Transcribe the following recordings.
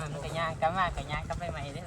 มันก็ย่างกลับมาก็ย่างกลับไปใหม่เด้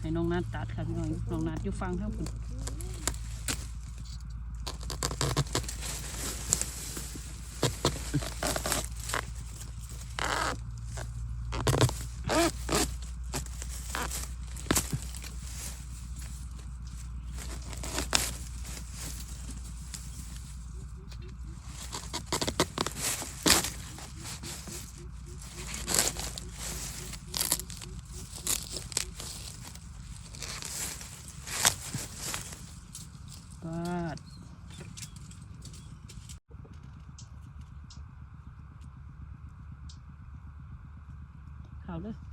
ให้น้องนัดตัดค่ะพี่น้องน้องนัดอยู่ฟังทั้งคุณ ปาดข่าเลย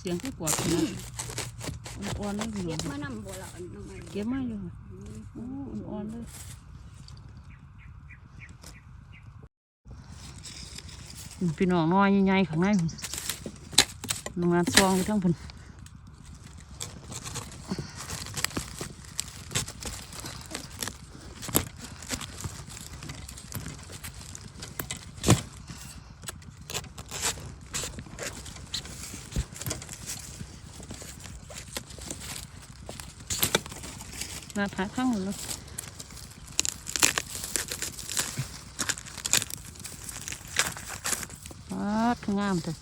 เสียงคือกวาดขนาดอ่อนๆเลยพี่น้เก็อบงมานำบ่ละอันน้องไม้เก็บมาอยู่ค่ะอู้อ่อนๆเลยพี่น้องน้อยใหญ่ๆข้างในพุ่นโรงงานซองอยู่ทั้งพุ่น มาทาข้างหมดเลยปัดงามเลย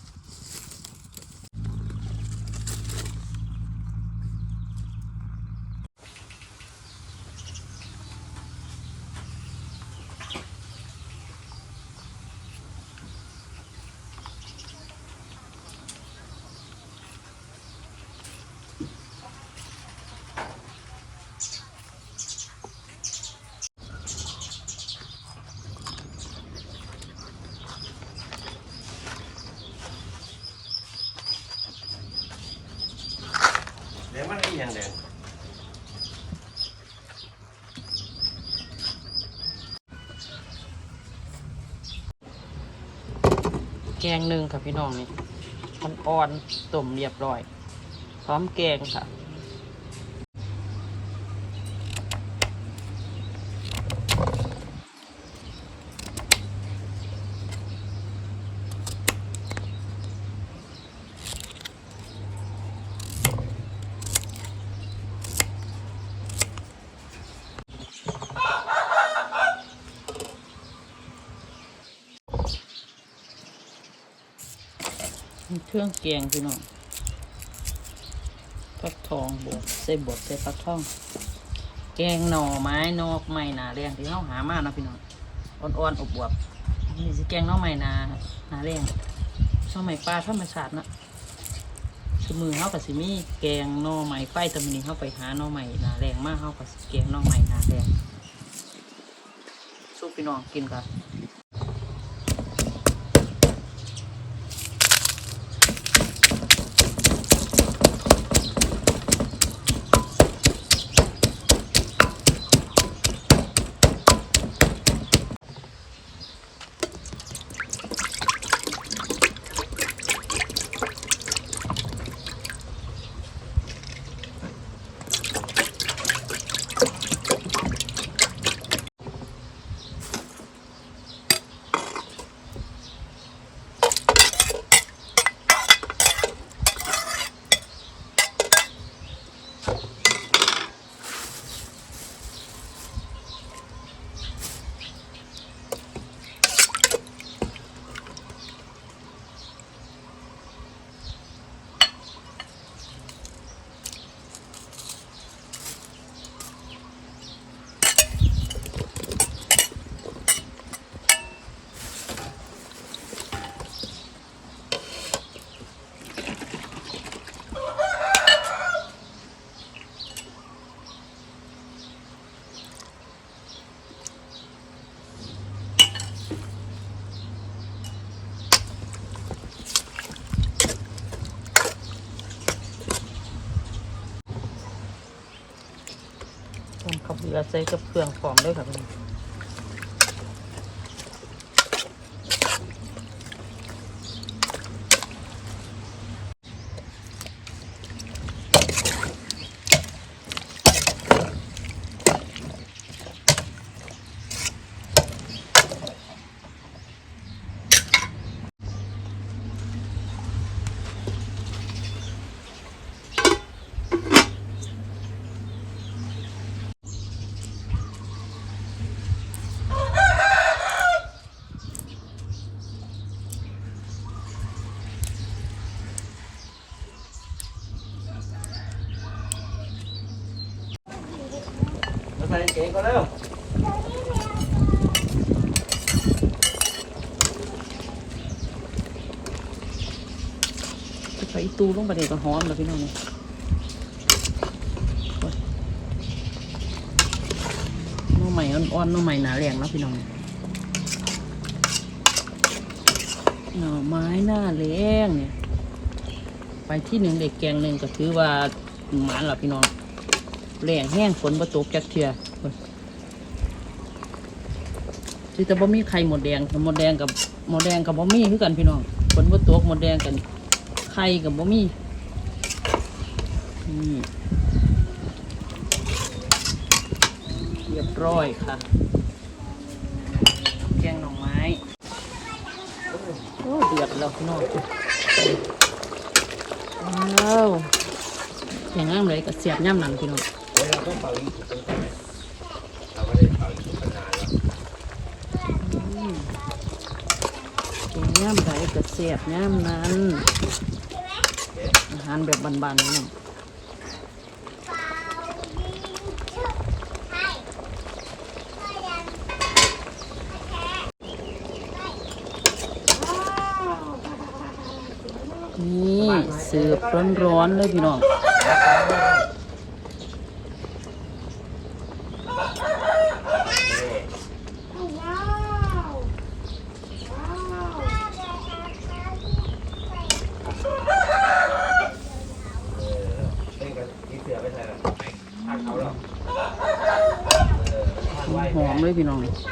แกงหนึ่งค่ะพี่น้องนี่มันอ่อนๆต้มเรียบร้อย พร้อมแกงค่ะ เครื่องแกงพี่น้องฟักทองบดใส่บดใส่ฟักทอง แกงหน่อไม้นอกไม้นาแรงที่เขาหามากนะพี่น้องอ่อนๆอบอวบนี่สิแกงหน่อไม้นานาแรงช่อไม้ปลาธรรมชาตินะคือมือเขากับสิมีแกงหน่อไม้ไฟตะมันนี้เขาไปหาน่อไม้นาแรงมากเขากับแกงหน่อไม้นาแรงสู้พี่น้องกินกัน ใส่กับเครื่องพร้อมด้วยค่ะพี่น้อง เก๋ก็แล้วใส่อีตูลงไปเดี๋ยวก็หอมแล้วพี่น้องเนี่ยน้องใหม่อ่อนๆน้องใหม่หนาแรงเนาะพี่น้องเนี่ยหน่อไม้หน้าแรงเนี่ย ไปที่หนึ่งเด็กแกงหนึ่งก็ถือว่าหมานหลับพี่น้องแรงแห้งฝนประตกจากเทือ ที่จะบ่มีไข่หมดแดงหมดแดงกับหมดแดงกับบ่มีคือกันพี่น้องฝนประตกหมดแดงกัน ไข่กับบ่มีนี่เรียบร้อยค่ะ แกงหน่อไม้โอ้เดือดแล้วพี่น้องว้าวอย่างงั้นเลยก็เสียบย่ำหนังพี่น้อง อย่างย่ำเลยก็เสียบย่ำนั้น อาหารแบบบานๆนี่นๆนี่เสิร์ฟร้อนๆเลยพี่น้อง เออเล่นกันที่เสือไม่ใช่